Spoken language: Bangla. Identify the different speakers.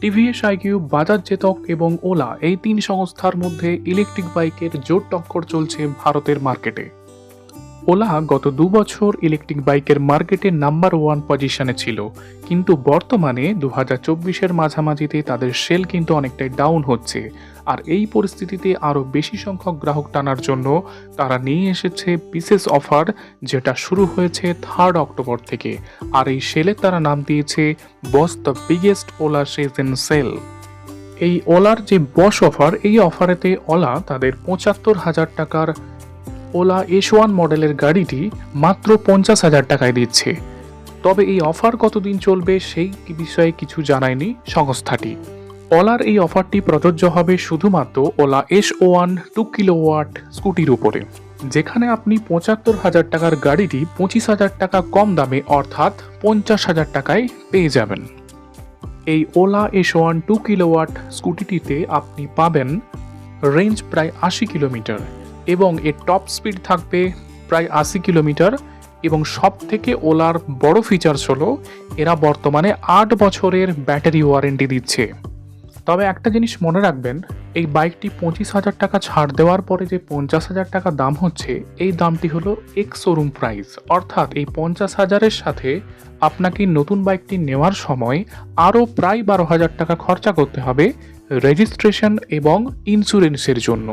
Speaker 1: টিভিএস আইকিউ বাজাজ চেতক এবং ওলা এই তিন সংস্থার মধ্যে ইলেকট্রিক বাইকের জোর টক্কর চলছে ভারতের মার্কেটে। ওলা গত দু বছর ইলেকট্রিক বাইকের মার্কেটে নাম্বার ওয়ান পজিশনে ছিল, কিন্তু বর্তমানে দু হাজার চব্বিশের মাঝামাঝিতে তাদের সেল কিন্তু অনেকটাই ডাউন হচ্ছে। আর এই পরিস্থিতিতে আরও বেশি সংখ্যক গ্রাহক টানার জন্য তারা নিয়ে এসেছে বিশেষ অফার, যেটা শুরু হয়েছে থার্ড অক্টোবর থেকে। আর এই সেলে তারা নাম দিয়েছে boss the biggest Ola season sale এই ওলার যে বস অফার এই অফারেতে ওলা তাদের পঁচাত্তর হাজার টাকার ওলা এস ওয়ান মডেলের গাড়িটি মাত্র পঞ্চাশ হাজার টাকায় দিচ্ছে। তবে এই অফার কতদিন চলবে সেই বিষয়ে কিছু জানায়নি সংস্থাটি। ওলার এই অফারটি প্রযোজ্য হবে শুধুমাত্র Ola S one two kilowatt স্কুটির উপরে, যেখানে আপনি পঁচাত্তর হাজার টাকার গাড়িটি পঁচিশ হাজার টাকা কম দামে অর্থাৎ পঞ্চাশ হাজার টাকায় পেয়ে যাবেন। এই Ola S one two kilowatt স্কুটিটিতে আপনি পাবেন রেঞ্জ প্রায় আশি কিলোমিটার এবং এর টপ স্পিড থাকবে প্রায় আশি কিলোমিটার এবং সব থেকে ওলার বড় ফিচার্স হলো, এরা বর্তমানে আট বছরের ব্যাটারি ওয়ারেন্টি দিচ্ছে। তবে একটা জিনিস মনে রাখবেন, এই বাইকটি পঁচিশ হাজার টাকা ছাড় দেওয়ার পরে যে পঞ্চাশ হাজার টাকা দাম হচ্ছে, এই দামটি হলো এক্স শোরুম প্রাইস অর্থাৎ এই পঞ্চাশ হাজারের সাথে আপনাকে নতুন বাইকটি নেওয়ার সময় আরও প্রায় বারো হাজার টাকা খরচা করতে হবে রেজিস্ট্রেশন এবং ইন্স্যুরেন্সের জন্য।